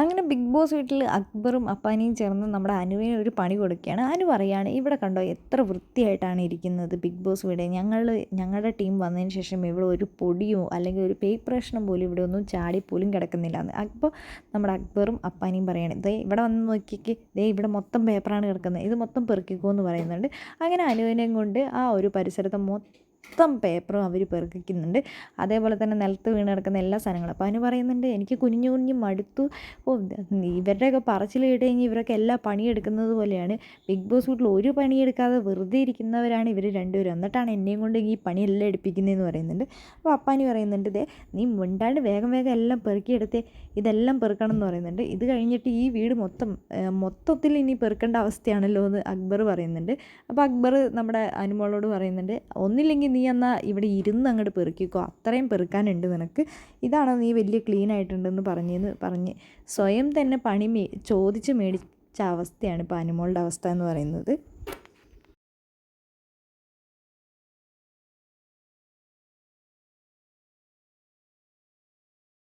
അങ്ങനെ big boss വീട്ടിൽ അക്ബറും അപ്പാനിയും ചേർന്ന് നമ്മുടെ അനുവിന് ഒരു പണി കൊടുക്കുകയാണ്. അനു പറയുകയാണ് ഇവിടെ കണ്ടോ എത്ര വൃത്തിയായിട്ടാണ് ഇരിക്കുന്നത് ബിഗ് ബോസ് വീട്. ഞങ്ങൾ ഞങ്ങളുടെ ടീം വന്നതിന് ശേഷം ഇവിടെ ഒരു പൊടിയോ അല്ലെങ്കിൽ ഒരു പേപ്പർ പ്രശ്നം പോലും ഇവിടെ ഒന്നും ചാടി പോലും കിടക്കുന്നില്ല എന്ന്. അപ്പോൾ നമ്മുടെ അക്ബറും അപ്പാനിയും പറയാണ് ദേ ഇവിടെ വന്ന് നോക്കിക്ക്. ദേ ഇവിടെ മൊത്തം പേപ്പറാണ് കിടക്കുന്നത്. ഇത് മൊത്തം പെറുക്കിക്കോ എന്ന് പറയുന്നുണ്ട്. അങ്ങനെ അനുവിനെയും കൊണ്ട് ആ ഒരു പരിസരത്ത് മൊത്തം മൊത്തം പേപ്പറും അവർ പെറുക്കിക്കുന്നുണ്ട്. അതേപോലെ തന്നെ നിലത്ത് വീണ് കിടക്കുന്ന എല്ലാ സാധനങ്ങളും. അപ്പോൾ അതിന് പറയുന്നുണ്ട് എനിക്ക് കുഞ്ഞു കുഞ്ഞു മടുത്തു. ഓ ഇവരുടെയൊക്കെ പറച്ചിൽ കേട്ട് കഴിഞ്ഞാൽ ഇവരൊക്കെ എല്ലാ പണിയെടുക്കുന്നത് പോലെയാണ്. ബിഗ് ബോസ് വീട്ടിൽ ഒരു പണിയെടുക്കാതെ വെറുതെ ഇരിക്കുന്നവരാണ് ഇവർ രണ്ടുപേരും. എന്നിട്ടാണ് എന്നെയും കൊണ്ട് ഈ പണിയെല്ലാം എടുപ്പിക്കുന്നതെന്ന് പറയുന്നുണ്ട്. അപ്പോൾ അപ്പാനി പറയുന്നുണ്ട് ഇതേ നീ മുണ്ടാണ്ട് വേഗം വേഗം എല്ലാം പെറുക്കിയെടുത്തേ. ഇതെല്ലാം പെറുക്കണം എന്ന് പറയുന്നുണ്ട്. ഇത് കഴിഞ്ഞിട്ട് ഈ വീട് മൊത്തം മൊത്തത്തിൽ ഇനി പെറുക്കേണ്ട അവസ്ഥയാണല്ലോ എന്ന് അക്ബർ പറയുന്നുണ്ട്. അപ്പോൾ അക്ബർ നമ്മുടെ അനുമോളോട് പറയുന്നുണ്ട് ഒന്നില്ലെങ്കിൽ നീ എന്നാൽ ഇവിടെ ഇരുന്ന് അങ്ങോട്ട് പെറുക്കിക്കോ? അത്രയും പെറുക്കാനുണ്ട് നിനക്ക്. ഇതാണ് നീ വലിയ ക്ലീൻ ആയിട്ടുണ്ടെന്ന് പറഞ്ഞെന്ന് പറഞ്ഞ് സ്വയം തന്നെ പണി മേ ചോദിച്ച് മേടിച്ച അവസ്ഥയാണ് ഇപ്പോൾ അനുമോളുടെ അവസ്ഥ എന്ന് പറയുന്നത്.